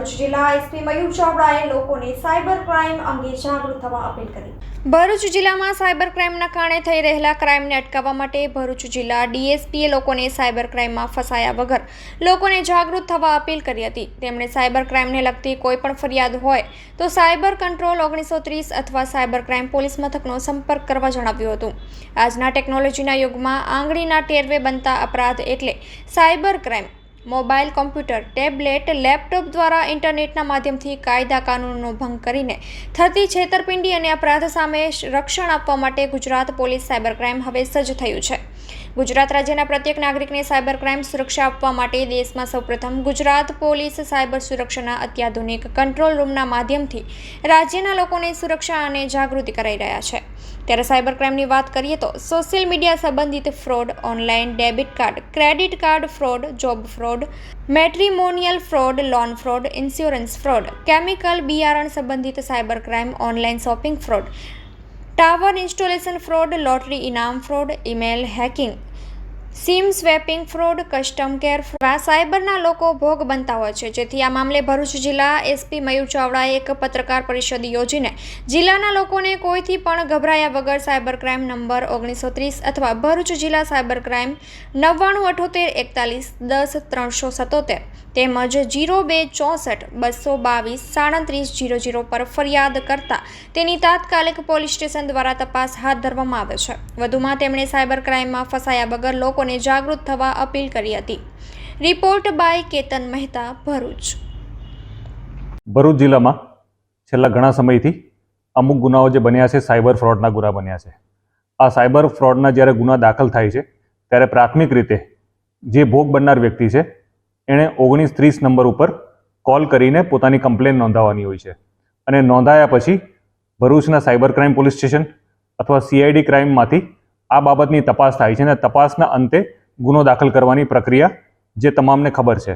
ભરૂચ જિલ્લા એસપી મયુર ચાવડાએ લોકોને સાયબર ક્રાઇમ અંગે જાગૃત થવા અપીલ કરી. ભરૂચ જિલ્લામાં સાયબર ક્રાઇમના કારણે થઈ રહેલા ક્રાઇમને અટકાવવા માટે ભરૂચ જિલ્લા ડીએસપીએ લોકોને સાયબર ક્રાઇમમાં ફસાયા વગર લોકોને જાગૃત થવા અપીલ કરી હતી. તેમણે સાયબર ક્રાઇમને લગતી કોઈ પણ ફરિયાદ હોય તો સાયબર કંટ્રોલ ઓગણીસો ત્રીસ અથવા સાયબર ક્રાઇમ પોલીસ મથકનો સંપર્ક કરવા જણાવ્યું હતું. આજના ટેકનોલોજીના યુગમાં આંગળીના ટેરવે બનતા અપરાધ એટલે cyber crime. Mobile, computer, tablet, laptop દ્વારા ઇન્ટરનેટના માધ્યમથી કાયદા કાનૂનનો ભંગ કરીને થતી છેતરપિંડી અને અપરાધ સામે રક્ષણ આપવા માટે ગુજરાત પોલીસ સાયબર ક્રાઇમ હવે સજ્જ થયું છે. ગુજરાત રાજ્યના પ્રત્યેક નાગરિકને સાયબર ક્રાઇમ સુરક્ષા આપવા માટે દેશમાં સૌપ્રથમ ગુજરાત પોલીસ સાયબર સુરક્ષાના અત્યાધુનિક કંટ્રોલ રૂમના માધ્યમથી રાજ્યના લોકોને સુરક્ષા અને જાગૃતિ કરાઈ રહ્યા છે. ત્યારે સાયબર ક્રાઇમની વાત કરીએ તો સોશિયલ મીડિયા સંબંધિત fraud, online debit card, credit card fraud, job fraud, matrimonial fraud, loan fraud, insurance fraud, chemical બિયારણ સંબંધિત cyber crime, online shopping fraud tower installation fraud, lottery ઇનામ fraud email hacking, sim swapping fraud, custom care સાયબરના લોકો ભોગ બનતા હોય છે. જેથી આ મામલે ભરૂચ જિલ્લા એસપી મયુર ચાવડાએ એક પત્રકાર પરિષદ યોજીને જિલ્લાના લોકોને કોઈથી પણ ગભરાયા વગર સાયબર ક્રાઇમ નંબર ઓગણીસો ત્રીસ અથવા ભરૂચ જિલ્લા સાયબર ક્રાઇમ નવ્વાણું અઠોતેર એકતાલીસ દસ ત્રણસો સત્તોતેર તેમજ જીરો બે ચોસઠ બસો બાવીસ સાડત્રીસ જીરો જીરો પર ફરિયાદ કરતા તેની તાત્કાલિક પોલીસ સ્ટેશન દ્વારા તપાસ હાથ ધરવામાં આવે છે. વધુમાં તેમણે સાયબર ક્રાઇમમાં ફસાયા વગર લોકોને જાગૃત થવા અપીલ કરી હતી. Report by Ketan Mehta, Bharuch. Bharuch જિલ્લામાં છેલ્લા ઘણા સમયથી અમુક ગુનાઓ જે બન્યા છે, સાયબર ફ્રોડના ગુના બન્યા છે. આ સાયબર ફ્રોડના જ્યારે ગુના દાખલ થાય છે, ત્યારે પ્રાથમિક રીતે જે ભોગ બનનાર વ્યક્તિ છે એણે ઓગણીસ ત્રીસ નંબર ઉપર કોલ કરીને પોતાની કમ્પ્લેન નોંધાવવાની હોય છે. અને નોંધાયા પછી ભરૂચના સાયબર ક્રાઇમ પોલીસ સ્ટેશન અથવા સીઆઈડી ક્રાઇમમાંથી આ બાબતની તપાસ થાય છે અને તપાસના અંતે ગુનો દાખલ કરવાની પ્રક્રિયા જે તમામને ખબર છે.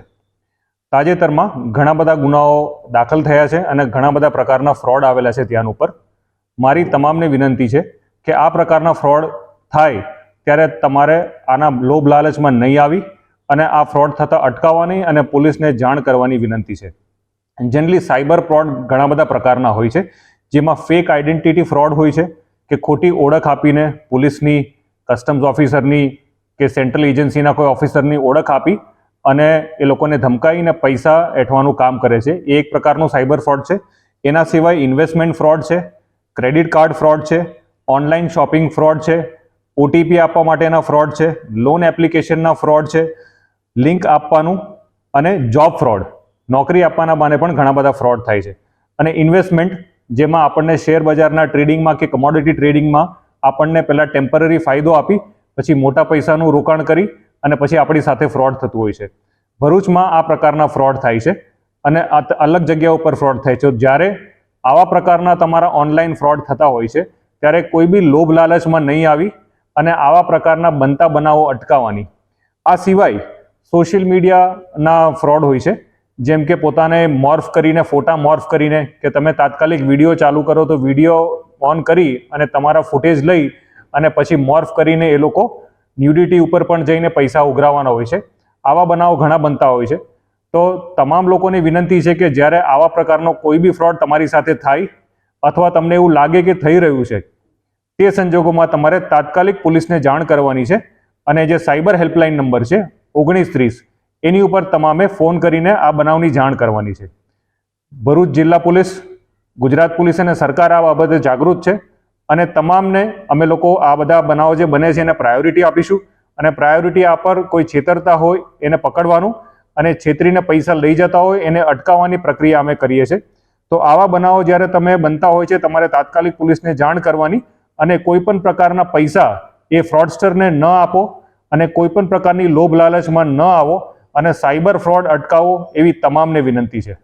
તાજેતરમાં ઘણા બધા ગુનાઓ દાખલ થયા છે અને ઘણા બધા પ્રકારના ફ્રોડ આવેલા છે ત્યાં ઉપર. મારી તમામને વિનંતી છે કે આ પ્રકારના ફ્રોડ થાય ત્યારે તમારે આના લોભ લાલચમાં નહીં આવી. અને આ ફ્રોડ થતાં અટકાવવાની અને પોલીસને જાણ કરવાની વિનંતી છે. જનરલી સાયબર ફ્રોડ ઘણા બધા પ્રકારના હોય છે, જેમાં ફેક આઈડેન્ટિટી ફ્રોડ હોય છે, કે ખોટી ઓળખ આપીને પોલીસની કસ્ટમ્સ ઓફિસરની કે સેન્ટ્રલ એજન્સીના કોઈ ઓફિસરની ઓળખ આપી અને એ લોકોને ધમકાવીને પૈસા એઠવાનું કામ કરે છે. એ એક પ્રકારનું સાયબર ફ્રોડ છે. એના સિવાય ઇન્વેસ્ટમેન્ટ ફ્રોડ છે ક્રેડિટ કાર્ડ ફ્રોડ છે ઓનલાઈન શોપિંગ ફ્રોડ છે ઓટીપી આપવા માટેના ફ્રોડ છે લોન એપ્લિકેશનના ફ્રોડ છે લિંક આપવાનું અને જોબ ફ્રોડ. નોકરી આપવાના બાને પણ ઘણા બધા ફ્રોડ થાય છે. અને ઇન્વેસ્ટમેન્ટ, જેમાં આપણને શેર બજારના ટ્રેડિંગમાં કે કમોડિટી ટ્રેડિંગમાં આપણને પહેલાં ટેમ્પરરી ફાયદો આપી, પછી મોટા પૈસાનું રોકાણ કરી અને પછી આપણી સાથે ફ્રોડ થતું હોય છે. ભરૂચમાં આ પ્રકારના ફ્રોડ થાય છે અને અલગ જગ્યા ઉપર ફ્રોડ થાય છે. જ્યારે આવા પ્રકારના તમારા ઓનલાઈન ફ્રોડ થતા હોય છે, ત્યારે કોઈ બી લોભ લાલચમાં નહીં આવી અને આવા પ્રકારના બનતા બનાવો અટકાવવાની. આ સિવાય સોશિયલ મીડિયાના ફ્રોડ હોય છે. જેમ કે પોતાને મોર્ફ કરીને, ફોટા મોર્ફ કરીને કે તમે તાત્કાલિક વીડિયો ચાલુ કરો તો વીડિયો ઓન કરી અને તમારા ફૂટેજ લઈ અને પછી મોર્ફ કરીને એ લોકો ન્યુડિટી ઉપર પણ જઈને પૈસા ઉઘરાવવાના હોય છે. આવા બનાવો ઘણા બનતા હોય છે. તો તમામ લોકોની વિનંતી છે કે જ્યારે આવા પ્રકારનો કોઈ બી ફ્રોડ તમારી સાથે થાય અથવા તમને એવું લાગે કે થઈ રહ્યું છે, તે સંજોગોમાં તમારે તાત્કાલિક પોલીસને જાણ કરવાની છે. અને જે સાયબર હેલ્પલાઇન નંબર છે ઓગણીસ ત્રીસ, એની ઉપર તમામે ફોન કરીને આ બનાવની જાણ કરવાની છે. ભરૂચ જિલ્લા પોલીસ, ગુજરાત પોલીસ અને સરકાર આ બાબતે જાગૃત છે અને તમામને અમે લોકો આ બધા બનાવો જે બને છે એને પ્રાયોરિટી આપીશું અને પ્રાયોરિટી આ પર કોઈ છેતરતા હોય એને પકડવાનું અને છેતરીને પૈસા લઈ જતા હોય એને અટકાવવાની પ્રક્રિયા અમે કરીએ છીએ. તો આવા બનાવો જ્યારે તમે બનતા હોય છે તમારે તાત્કાલિક પોલીસને જાણ કરવાની અને કોઈ પણ પ્રકારના પૈસા એ ફ્રોડસ્ટરને ન આપો અને કોઈપણ પ્રકારની લોભ લાલચમાં ન આવો અને સાયબર ફ્રોડ અટકાવો એવી તમામને વિનંતી છે.